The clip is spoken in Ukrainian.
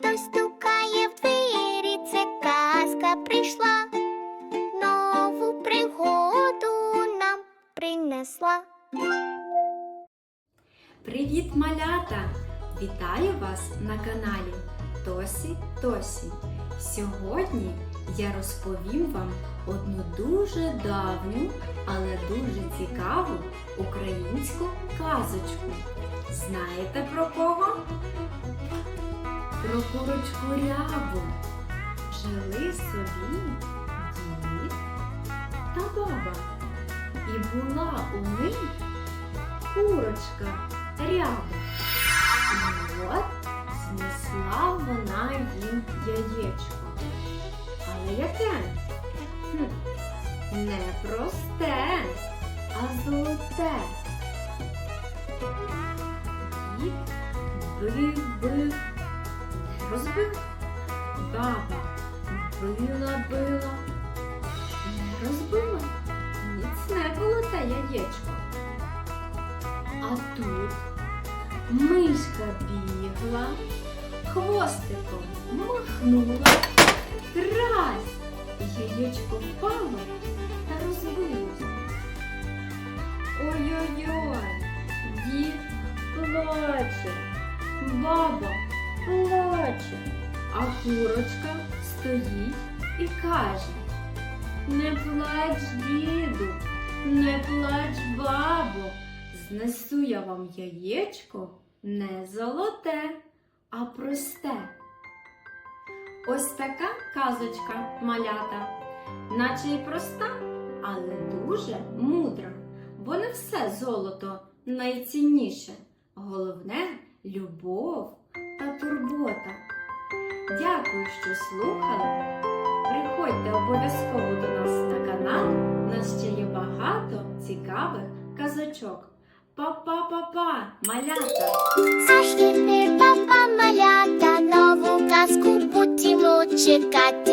Хтось стукає в двері, це казка прийшла, нову пригоду нам принесла. Привіт, малята! Вітаю вас на каналі Тосі Тосі. Сьогодні я розповім вам одну дуже давню, але дуже цікаву українську казочку. Знаєте про кого? Про курочку рябу. Жили собі дід та баба. І була у них курочка ряба. І от знесла вона їм яєчко. Але яке? Хм, не просте, а золоте. Дід бив, розбив. Баба била, била, не розбила. Міцне було те яєчко. А тут мишка бігла, хвостиком махнула, трась, яєчко впало та розбилось. Ой-ой-ой, дід плаче, баба плаче, а курочка стоїть і каже. Не плач, діду, не плач, бабо, знесу я вам яєчко не золоте, а просте. Ось така казочка малята, наче й проста, але дуже мудра, бо не все золото найцінніше. Головне любов турбота. Дякую, що слухали. Приходьте обов'язково до нас на канал. У нас ще є багато цікавих казочок. Па-па-па-па, малята! Аж ти, папа малята, нову казку будемо чекати.